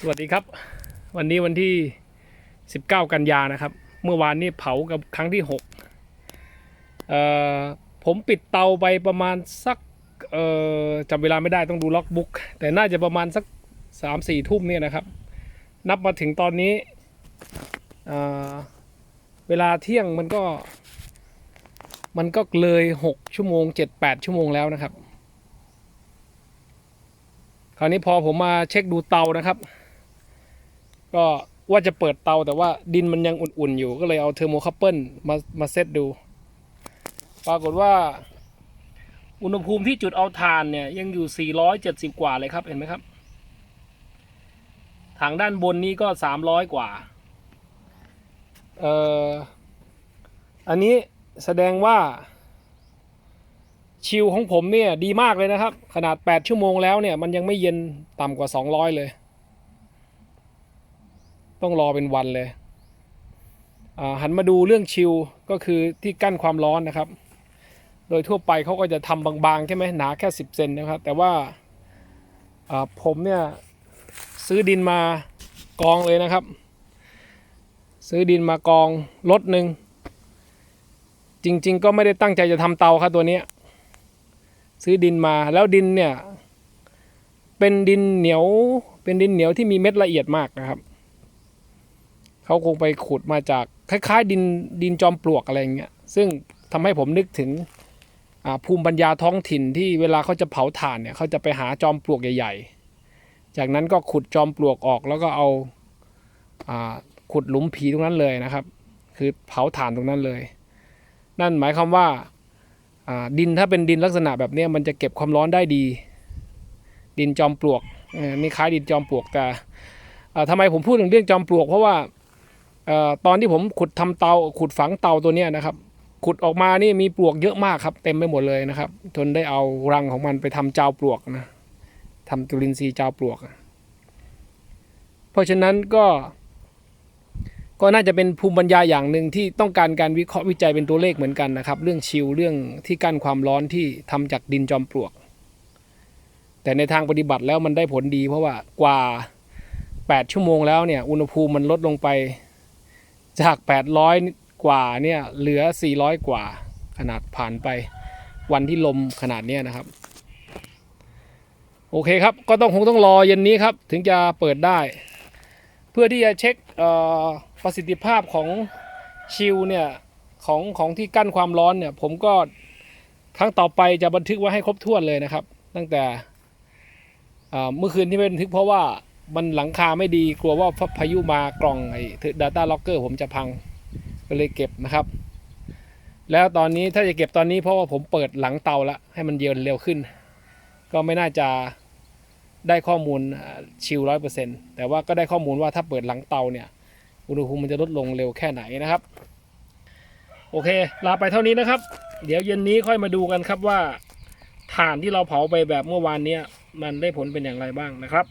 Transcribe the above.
สวัสดีครับ วันนี้วันที่ 19 กันยานะครับ เมื่อวานนี้เผากับครั้งที่6เอ่อผมปิดเตาไปประมาณสักเอ่อจำเวลาไม่ได้ต้องดูล็อกบุ๊กแต่น่าจะประมาณสัก 3-4 ทุ่มเนี่ยนะครับ นับมาถึงตอนนี้เอ่อเวลาเที่ยงมันก็ มันก็เลย 6 ชั่วโมง 7-8 ชั่วโมงแล้วนะครับ คราวนี้พอผมมาเช็คดูเตานะครับ ก็ว่าจะเปิดเตาแต่ว่าดินมันยังอุ่นๆอยู่ก็เลยเอาเทอร์โมคัพเปิลมามาเซตดู ปรากฏว่า อุณหภูมิที่จุดเอาถ่านเนี่ย ยังอยู่ 470 กว่าเลยครับเห็นไหมครับทางด้านบนนี้ก็ 300 กว่าเอ่ออันนี้แสดงว่าชิลของผมเนี่ยดีมากเลยนะครับ ขนาด 8 ชั่วโมงแล้วเนี่ย มันยังไม่เย็นต่ำกว่า 200 เลย ต้องรอเป็นวันเลยอ่าหันมาดูเรื่องชิลก็คือที่กั้นความร้อนนะครับ โดยทั่วไปเขาก็จะทำบางๆใช่ไหมหนาแค่ 10 เซนนะครับ แต่ว่าผมเนี่ยซื้อดินมากองเลยนะครับ ซื้อดินมากองรถหนึ่งจริง ๆ ก็ไม่ได้ตั้งใจจะทำเตาครับตัวนี้ซื้อดินมาแล้วดินเนี่ยเป็นดินเหนียวเป็นดินเหนียวที่มีเม็ดละเอียดมากนะครับ เขาคงไปขุดมาจากคล้ายๆ ดินดินจอมปลวกอะไรอย่างเงี้ยซึ่งทำให้ผมนึกถึงภูมิปัญญาท้องถิ่นที่เวลาเขาจะเผาถ่านเนี่ยเขาจะไปหาจอมปลวกใหญ่ ๆ จากนั้นก็ขุดจอมปลวกออกแล้วก็เอาขุดหลุมผีตรงนั้นเลยนะครับ คือเผาถ่านตรงนั้นเลย นั่นหมายความว่าดินถ้าเป็นดินลักษณะแบบนี้มันจะเก็บความร้อนได้ดี ดินจอมปลวกนี่คล้ายดินจอมปลวกแต่ทำไมผมพูดถึงเรื่องจอมปลวก เพราะว่า ตอนที่ผมขุดทำเตาขุดฝังเตาตัวเนี้ยนะครับ ขุดออกมานี่มีปลวกเยอะมากครับ เต็มไปหมดเลยนะครับ จนได้เอารังของมันไปทำเจ้าปลวกนะทำจุลินทรีย์เจ้าปลวก เพราะฉะนั้นก็ก็น่าจะเป็นภูมิปัญญาอย่างหนึ่งที่ต้องการการวิเคราะห์วิจัยเป็นตัวเลขเหมือนกันนะครับ เรื่องชิลเรื่องที่กั้นความร้อนที่ทำจากดินจอมปลวก แต่ในทางปฏิบัติแล้วมันได้ผลดี เพราะว่ากว่า 8 ชั่วโมงแล้วเนี่ยอุณหภูมิมันลดลงไป จาก 800 กว่าเนี่ยเหลือ 400 กว่าขนาดผ่านไปวันที่ลมขนาดเนี้ยนะครับ โอเคครับ ก็ต้องคงต้องรอเย็นนี้ครับ ถึงจะเปิดได้ เพื่อที่จะเช็คประสิทธิภาพของชิลเนี่ยของของที่กั้นความร้อนเนี่ย ผมก็ครั้งต่อไปจะบันทึกไว้ให้ครบถ้วนเลยนะครับ ตั้งแต่เอ่อเมื่อคืนที่ไม่บันทึกเพราะว่า มันหลังคาไม่ดีกลัวว่าพายุมากล่องไอ้ Data Locker ผมจะพังก็เลยเก็บนะครับ แล้วตอนนี้ถ้าจะเก็บตอนนี้เพราะว่าผมเปิดหลังเตาแล้วให้มันเย็นเร็วขึ้น ก็ไม่น่าจะได้ข้อมูลชิลร้อยเปอร์เซ็นต์แต่ว่าก็ได้ข้อมูลว่าถ้าเปิดหลังเตาเนี่ยอุณหภูมิมันจะลดลงเร็วแค่ไหนนะครับ โอเค ลาไปเท่านี้นะครับ เดี๋ยวเย็นนี้ค่อยมาดูกันครับว่าถ่านที่เราเผาไปแบบเมื่อวานเนี้ยมันได้ผลเป็นอย่างไรบ้างนะครับ